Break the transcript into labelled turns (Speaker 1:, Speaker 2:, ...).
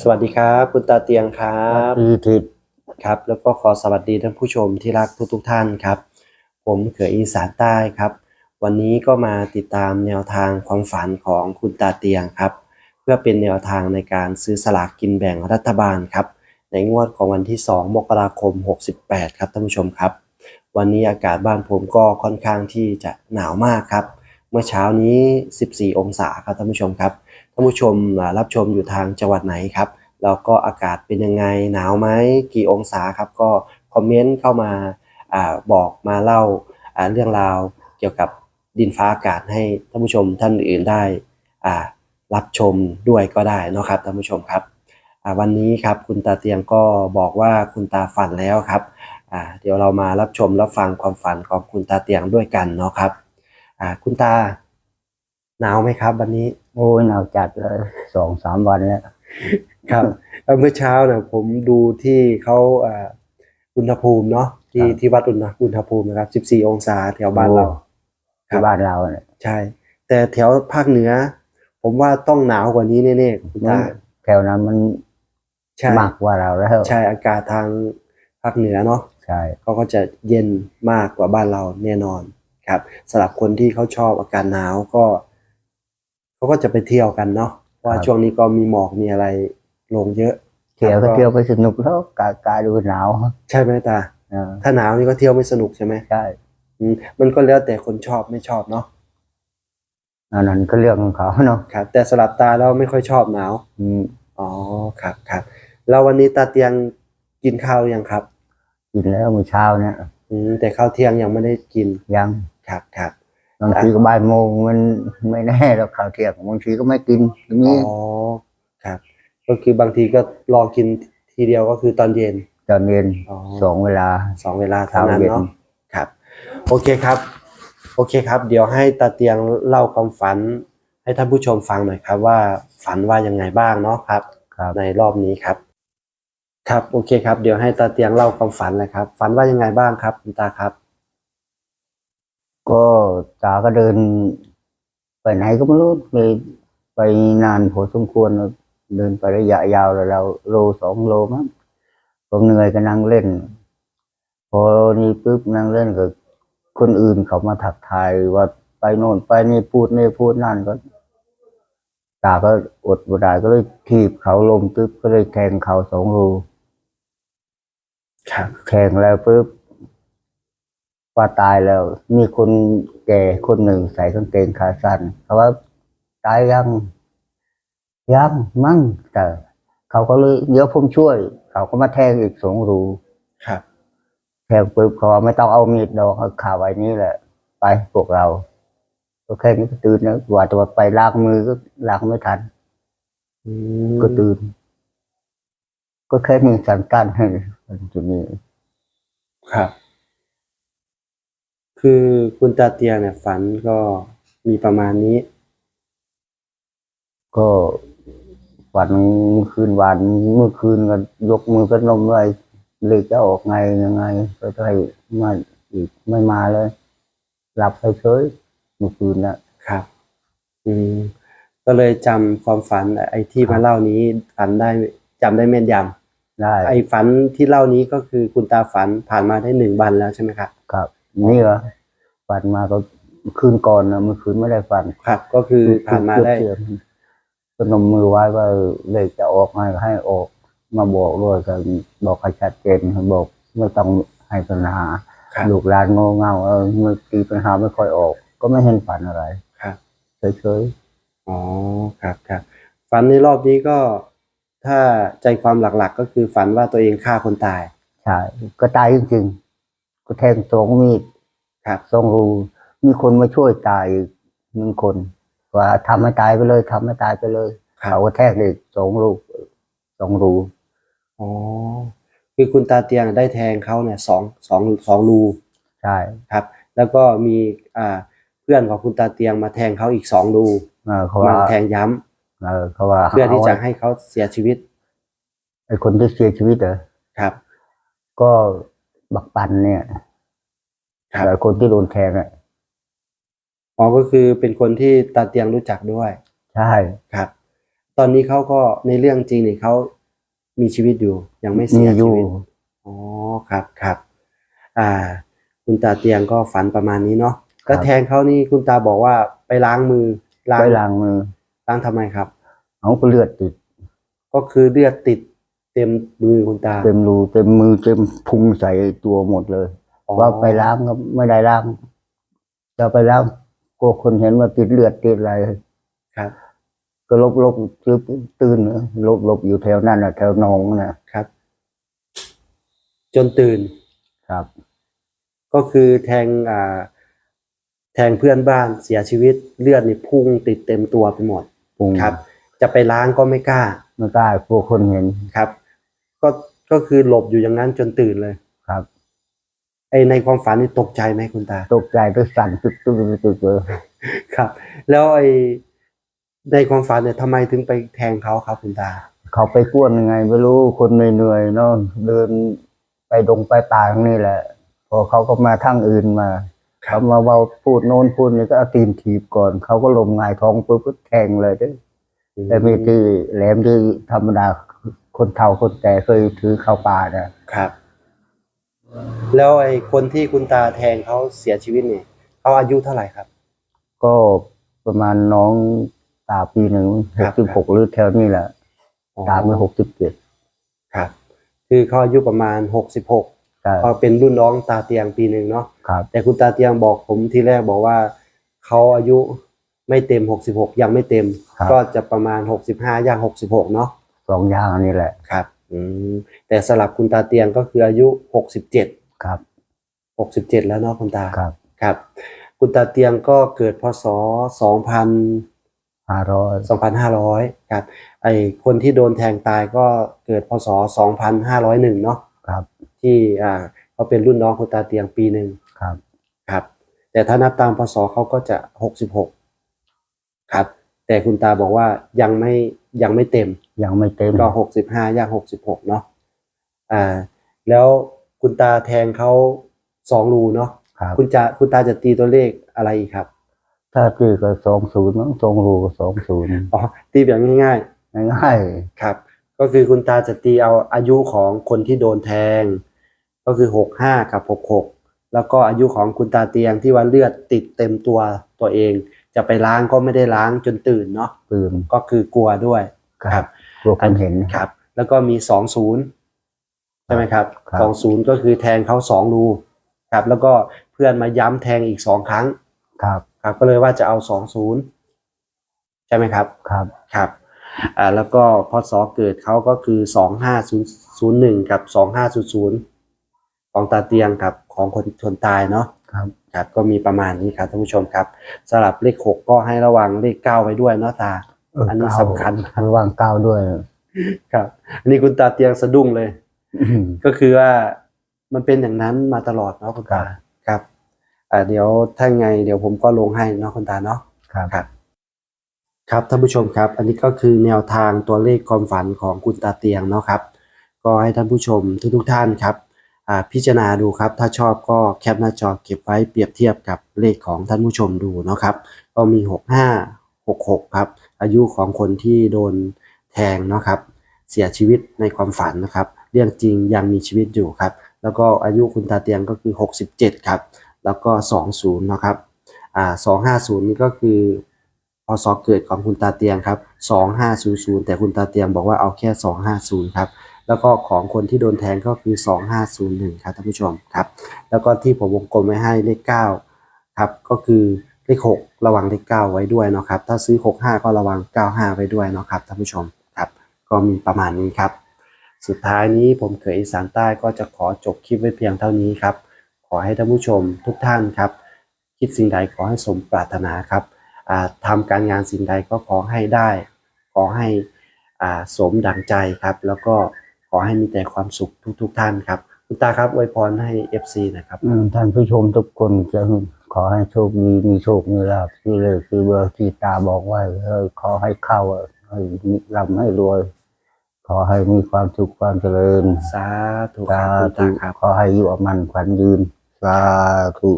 Speaker 1: สวัสดีครับ คุณตาเตียงครับ
Speaker 2: ดีทิศ
Speaker 1: ครับ แล้วก็ขอสวัสดีท่านผู้ชมที่รักทุกๆท่านครับ ผมเขยอีสานใต้ครับ วันนี้ก็มาติดตามแนวทางความฝันของคุณตาเตียงครับ เพื่อเป็นแนวทางในการซื้อสลากกินแบ่งรัฐบาลครับ ในงวดของวันที่ 2 มกราคม 68 ครับท่านผู้ชมครับ วันนี้อากาศบ้านผมก็ค่อนข้างที่จะหนาวมากครับ เมื่อเช้านี้ 14 องศาครับท่านผู้ชมครับ ท่านผู้ชมรับชมอยู่ทางจังหวัดไหนครับ แล้วก็อากาศเป็นยังไงหนาวไหมกี่องศาครับ ก็คอมเมนต์เข้ามาอบอกมาเล่าเรื่องราวเกี่ยวกับดินฟ้าอากาศให้ท่านผู้ชมท่านอื่นได้รับชมด้วยก็ได้นะครับท่านผู้ชมครับวันนี้ครับคุณตาเตียงก็บอกว่าคุณตาฝันแล้วครับเดี๋ยวเรามารับชมรับฟังความฝันของคุณตาเตียงด้วยกันเนาะครับคุณตาหนาวไหมครับ วันนี้
Speaker 2: โอ้ยหนาวจัดเลยสองสามวันแล้ว
Speaker 1: ครับเอ่อเมื่อเช้าเนี่ยผมดูที่เขาอ่าอุณหภูมิเนาะที่
Speaker 2: ครับ
Speaker 1: ที่วัดอุณหอุณหภูมินะครับ14องศาแถวบ้านเราครั
Speaker 2: ที่
Speaker 1: บ
Speaker 2: บ้านเราเนี่ย
Speaker 1: ใช่ แต่แถวภาคเหนือ ผมว่าต้องหนาวกว่านี้แน่ๆคุณตา
Speaker 2: แถวนั้นมัน
Speaker 1: ใช่
Speaker 2: มากกว่าเราแล้ว
Speaker 1: ใช่อากาศทางภาคเหนือเนาะ
Speaker 2: ใช่
Speaker 1: เขาก็จะเย็นมากกว่าบ้านเราแน่นอนครับสำหรับคนที่เขาชอบอากาศหนาวก็ เขาก็จะไปเที่ยวกันเนาะเพราะว่าช่วงนี้ก็มีหมอกมีอะไรลงเยอะ
Speaker 2: เที่ยว
Speaker 1: ครั
Speaker 2: ก็
Speaker 1: บ
Speaker 2: เที่ยวไปสนุกแล้วกากาดูหนาว
Speaker 1: ใช่ไหมตา
Speaker 2: เออ
Speaker 1: ถ้าหนาวนี่ก็เที่ยวไม่สนุกใช่ไหม
Speaker 2: ใช่
Speaker 1: อืมมันก็แล้วแต่คนชอบไม่ชอบเนาะ
Speaker 2: อันนั้นก็เรื่องของเขาเนาะ
Speaker 1: ครับ แต่สลับตาเราไม่ค่อยชอบหนาว
Speaker 2: อืม
Speaker 1: อ๋อครับครับแล้ววันนี้ตาเตียงกินข้าวยังครับ
Speaker 2: กินแล้วมื้อเช้าเนี่ย
Speaker 1: อืมแต่ข้าวเที่ยงยังไม่ได้กิน
Speaker 2: ยัง
Speaker 1: ครับครับ
Speaker 2: บางทีก็บ่ายโมงมันไม่แน่แล้วข่าวเที่ยงบางทีก็ไม่กินอย่าง
Speaker 1: อ๋
Speaker 2: นี้
Speaker 1: อครับ ก็คือบางทีก็รอกินทีเดียวก็คือตอนเย็น
Speaker 2: ตอนเย็น
Speaker 1: อ๋อ
Speaker 2: สองเวลา
Speaker 1: สองเวลาเท่านั้น
Speaker 2: เช้าเย็น
Speaker 1: เนาะครับ โอเคครับ โอเคครับ เดี๋ยวให้ตาเตียงเล่าความฝัน ให้ท่านผู้ชมฟังหน่อยครับ ว่าฝันว่ายังไงบ้างเนาะครับ
Speaker 2: ครับ
Speaker 1: ในรอบนี้ครับ ครับโอเคครับ เดี๋ยวให้ตาเตียงเล่าความฝันเลยครับ ฝันว่ายังไงบ้างครับคุณตาครับ
Speaker 2: ก็ตาก็เดิน ไปไหนก็ไม่รู้ไปไปนานพอสมควรแล้วเดินไประยะยาวแล้วเราโลสองโลมั้งผมเหนื่อยก็นั่งเล่น พอนี่ปุ๊บนั่งเล่นกับคนอื่นเขามาถักทายว่าไปโน่นไปนี่พูดนี่พูดนั่นก็ ตาก็อดบ่ได้ก็เลยทีบเขาลมปุ๊บก็เลยแทงเขาสองรู
Speaker 1: ครับ
Speaker 2: แข่งแล้วปุ๊บ ว่าตายแล้ว มีคนแก่คนหนึ่งใส่กางเกงขาสั้นเขาว่าตายยังยังมั่งแต่เขาก็เลยเดี๋ยวผมช่วย เขาก็มาแทงอีกสองรู
Speaker 1: ครับ
Speaker 2: แทงปุ๊บเขาว่าไม่ต้องเอามีดดอกเอาขาไว้นี่แหละ ไปพวกเราก็แค่นี้ก็ตื่นนะว่าจะไปล้างมือก็ล้างไม่ทัน
Speaker 1: อืม
Speaker 2: ก็ตื่น ก็แค่มีสันกันให้จุดนี้
Speaker 1: ครับ คือคุณตาเตียงเนี่ยฝันก็มีประมาณนี้
Speaker 2: ก็วันคืนวันเมื่อคืนก็ยกมือก็นมไว้เลยจะออกไงยังไงก็ได้มาอีกไม่มาเลย หลับไปเฉยเมื่อคืนนะครับ
Speaker 1: อืมก็เลยจำความฝันไอ้ที่มาเล่านี้ฝันได้จำได้แม่นย
Speaker 2: ได้ำ
Speaker 1: ไอ้ฝันที่เล่านี้ก็คือคุณตาฝันผ่านมาได้หนึ่งวันแล้วใช่ไหมครับ
Speaker 2: ครับ นี่เหรอฝันมาก็คืนก่อนนะเมื่อคืนไม่ได้ฝัน
Speaker 1: ครับ ก็คือผ่านมาได้
Speaker 2: เชื่อมๆก็นมมือไว้ว่าเลยจะออกให้ให้ออก มาบอกด้วยก็บอกให้ชัดเจนบอกไม่ต้องให้ปัญหา
Speaker 1: ครับ
Speaker 2: ลูกหลานโง่เง่าเออเมื่อตีปัญหาไม่ค่อยออก ก็ไม่เห็นฝันอะไร
Speaker 1: ครับ
Speaker 2: เฉย
Speaker 1: อ๋อครับครับฝันในรอบนี้ก็ถ้าใจความหลักๆ ก็คือฝันว่าตัวเองฆ่าคนตาย
Speaker 2: ๆใช่ก็ตายจริงๆ ก็แทงสองมีด
Speaker 1: ครับ
Speaker 2: สองรู มีคนมาช่วยตายอีกหนึ่งคน ว่าทำให้ตายไปเลยทำให้ตายไปเลย
Speaker 1: ครับ
Speaker 2: เขาก็แทกเลยสองลูกสองรู
Speaker 1: อ๋อคือคุณตาเตียงได้แทงเขาเนี่ยสองสองสองรู
Speaker 2: ใช่
Speaker 1: ครับ แล้วก็มีอ่าเพื่อนของคุณตาเตียงมาแทงเขาอีกสองรู
Speaker 2: เออเขา
Speaker 1: มา
Speaker 2: ว่า
Speaker 1: แทงย้ำ
Speaker 2: เออเขาว่า
Speaker 1: เพื่อที่จะาให้เขาเสียชีวิต
Speaker 2: ไอ้คนที่เสียชีวิตเหรอ
Speaker 1: ครับ
Speaker 2: ก็ บักปันเนี่ย
Speaker 1: ครับ
Speaker 2: แต่คนที่โดนแทงอะ
Speaker 1: อ๋อก็คือเป็นคนที่ตาเตียงรู้จักด้วย
Speaker 2: ใช่
Speaker 1: ครับ ตอนนี้เขาก็ในเรื่องจริงเนี่ยเขามีชีวิตอยู่ยังไม่เสี
Speaker 2: มี
Speaker 1: ย
Speaker 2: อ
Speaker 1: ชี
Speaker 2: ยู่
Speaker 1: วิตอ๋อครับครับอ่า คุณตาเตียงก็ฝันประมาณนี้เนาะก็แทงเขานี่คุณตาบอกว่าไปล้างมือ
Speaker 2: ไปล้างมือ
Speaker 1: ล้างทำไมครับ
Speaker 2: เอาก็เลือดติด
Speaker 1: ก็คือเลือดติด เต็มมือคุณตา
Speaker 2: เต็มรูเต็มมือเต็มพุงใส่ตัวหมดเลย
Speaker 1: อ๋อ
Speaker 2: ว่าไปล้างก็ไม่ได้ล้างจะไปล้างกลัวคนเห็นว่าติดเลือดติดอะไร
Speaker 1: ครับ
Speaker 2: ก็ลบลบตื่นตื่นลบลบอยู่แถวนั้นนะแถวหนองนะครับ
Speaker 1: จนตื่น
Speaker 2: ครับ
Speaker 1: ก็คือแทงอ่า แทงเพื่อนบ้านเสียชีวิตเลือดนี่พุ่งติดเต็มตัวไปหมด
Speaker 2: พุง
Speaker 1: ครับ จะไปล้างก็ไม่กล้า
Speaker 2: ไม่กล้ากลัวคนเห็น
Speaker 1: ครับ ก็ก็คือหลบอยู่อย่างนั้นจนตื่นเลย
Speaker 2: ครับ
Speaker 1: ไอในความฝันนี่ตกใจไหมคุณตา
Speaker 2: ตกใจด้วยสั่นตึกตึกตึกตึกเลย
Speaker 1: ครับ แล้วไอในความฝันเนี่ยทำไมถึงไปแทงเขาครับคุณตา
Speaker 2: เขาไปกวนยังไงไม่รู้คนเหนื่อยๆเนาะเดินไปดงไปป่าตรงนี้แหละ พอเขาก็มาทางอื่นมา
Speaker 1: ครั
Speaker 2: เขา
Speaker 1: บ
Speaker 2: มาเบาพูดโน้นพูดนี่ก็เอาตีนถีบก่อน เขาก็ลมหงายท้องปุ๊บก็แทงเลยเด้อแต่มีที่แหลมที่ธรรมดา คนเฒ่าคนแก่เคยถือเข้าป่าเนี่ย
Speaker 1: ครับ แล้วไอคนที่คุณตาแทงเขาเสียชีวิตเนี่ยเขาอายุเท่าไหร่ครับ
Speaker 2: ก็ประมาณน้องตาปีหนึ่ง
Speaker 1: ค
Speaker 2: ห
Speaker 1: รั
Speaker 2: ก
Speaker 1: บ
Speaker 2: สิบหกหรือแถวนี้แหละ
Speaker 1: อ๋อ
Speaker 2: ตามไปหกสิบเจ็ด
Speaker 1: ครับ คือเขาอายุประมาณหกสิบหก
Speaker 2: ครับ
Speaker 1: เขาเป็นรุ่นน้องตาเตียงปีหนึ่งเนาะ
Speaker 2: ครับ
Speaker 1: แต่คุณตาเตียงบอกผมทีแรกบอกว่าเขาอายุไม่เต็มหกสิบหกยังไม่เต็ม
Speaker 2: ครับ
Speaker 1: ก็จะประมาณหกสิบห้าย่างหกสิบหกเนาะ
Speaker 2: สองอย่างนี่แหละ
Speaker 1: ครับอืมแต่สลับคุณตาเตียงก็คืออายุหกสิบเจ็ด
Speaker 2: ครับ
Speaker 1: หกสิบเจ็ดแล้วเนาะคุณตา
Speaker 2: ครับ
Speaker 1: ครับ คุณตาเตียงก็เกิดพศสองพัน
Speaker 2: ห้าร้อย
Speaker 1: สองพันห้าร้อยครับ ไอคนที่โดนแทงตายก็เกิดพศสองพันห้าร้อยหนึ่งเนาะ
Speaker 2: ครับ
Speaker 1: ที่อ่าเขาเป็นรุ่นน้องคุณตาเตียงปีหนึ่ง
Speaker 2: ครับ
Speaker 1: ครับ แต่ถ้านับตามพศเขาก็จะหกสิบหกครับ แต่คุณตาบอกว่ายังไม่ยังไม่เต็ม
Speaker 2: ยังไม่เต็ม
Speaker 1: ก็หกสิบห้าย่างหกสิบหกเนาะอ่า แล้วคุณตาแทงเขาสองรูเนาะ
Speaker 2: ครับ
Speaker 1: คุณจะคุณตาจะตีตัวเลขอะไรอีกครับ
Speaker 2: ถ้าตีก็สองศูนย์มั้งสองรูก็สองศูนย์
Speaker 1: อ๋อตีแบบง่าย
Speaker 2: ง่าย
Speaker 1: ๆครับ ก็คือคุณตาจะตีเอาอายุของคนที่โดนแทง ก็คือหกห้ากับหกหกแล้วก็อายุของคุณตาเตียงที่ว่าเลือดติดเต็มตัวตัวเอง จะไปล้างก็ไม่ได้ล้างจนตื่นเนาะ
Speaker 2: ๆตื่น
Speaker 1: ก็คือกลัวด้วย
Speaker 2: ครับกลัวคนเห็น
Speaker 1: ครับ แล้วก็มีสองศูนย์ใช่ไหมครับ
Speaker 2: ครับ
Speaker 1: สองศูนย์ก็คือแทงเขาสองรูครับ แล้วก็เพื่อนมาย้ำแทงอีกสองครั้ง
Speaker 2: ครับ
Speaker 1: ครับก็เลยว่าจะเอาสองศูนย์ใช่ไหมครับ
Speaker 2: ครับ
Speaker 1: ครับอ่าแล้วก็พศเกิดเขาก็คือสองห้าศูนย์ศูนย์หนึ่งกับสองห้าศูนย์ศูนย์ของตาเตียงกับของคนคนตายเนาะ
Speaker 2: ครับ
Speaker 1: ครับก็มีประมาณนี้ครับท่านผู้ชมครับสลับเลขหกก็ให้ระวังเลขเก้าไว้ด้วยเนาะตา
Speaker 2: เออ
Speaker 1: อันนี้
Speaker 2: เก้า
Speaker 1: สำคัญ
Speaker 2: ระวังเก้าด้วย
Speaker 1: ครับอันนี้คุณตาเตียงสะดุ้งเลย ก็คือว่ามันเป็นอย่างนั้นมาตลอดเนาะคุณตาครับอ่าเดี๋ยวถ้าไง เดี๋ยวผมก็ลงให้เนาะคุณตาเนาะ
Speaker 2: ครับ
Speaker 1: ครับครับท่านผู้ชมครับ อันนี้ก็คือแนวทางตัวเลขความฝันของคุณตาเตียงเนาะครับ ก็ให้ท่านผู้ชมทุกๆท่านครับอ่า พิจารณาดูครับ ถ้าชอบก็แคปหน้าจอเก็บไว้เปรียบเทียบกับเลขของท่านผู้ชมดูนะครับ ก็มี 65 66 ครับ อายุของคนที่โดนแทงนะครับ เสียชีวิตในความฝันนะครับ เรื่องจริงยังมีชีวิตอยู่ครับ แล้วก็อายุคุณตาเตียงก็คือ 67 ครับ แล้วก็ 20 นะครับอ่า250 นี่ก็คือพศเกิดของคุณตาเตียงครับ 2500 แต่คุณตาเตียงบอกว่าเอาแค่ 250 ครับ แล้วก็ของคนที่โดนแทงก็คือ 2501 ครับท่านผู้ชมครับ แล้วก็ที่ผมวงกลมไว้ให้เลข9ครับก็คือเลข 6 ระวังเลข 9 ไว้ด้วยเนาะครับ ถ้าซื้อ 65 ก็ระวัง 95 ไว้ด้วยเนาะครับท่านผู้ชมครับ ก็มีประมาณนี้ครับ สุดท้ายนี้ผมเขยอีสานใต้ก็จะขอจบคลิปไว้เพียงเท่านี้ครับ ขอให้ท่านผู้ชมทุกท่านครับ คิดสิ่งใดขอให้สมปรารถนาครับอ่าทำการงานสิ่งใดก็ขอให้ได้ ขอให้สมดังใจครับ แล้วก็ อให้มีแต่ความสุขทุก ๆ ท่านครับ คุณตาครับอวยพรให้ FC นะครับ
Speaker 2: อืมท่านผู้ชมทุกคนจะขอให้โชคดีมีโชคมีลาภที่เลยคือเบอร์ที่ตาบอกไว้เออขอให้เข้าให้มีร่ำให้รวย ขอให้มีความสุขความเจริญ
Speaker 1: สาธุค
Speaker 2: สา
Speaker 1: รับคุณ
Speaker 2: ธุ
Speaker 1: ตาครับ
Speaker 2: ขอให้อยู่กับมันขวัญยืนสาธุ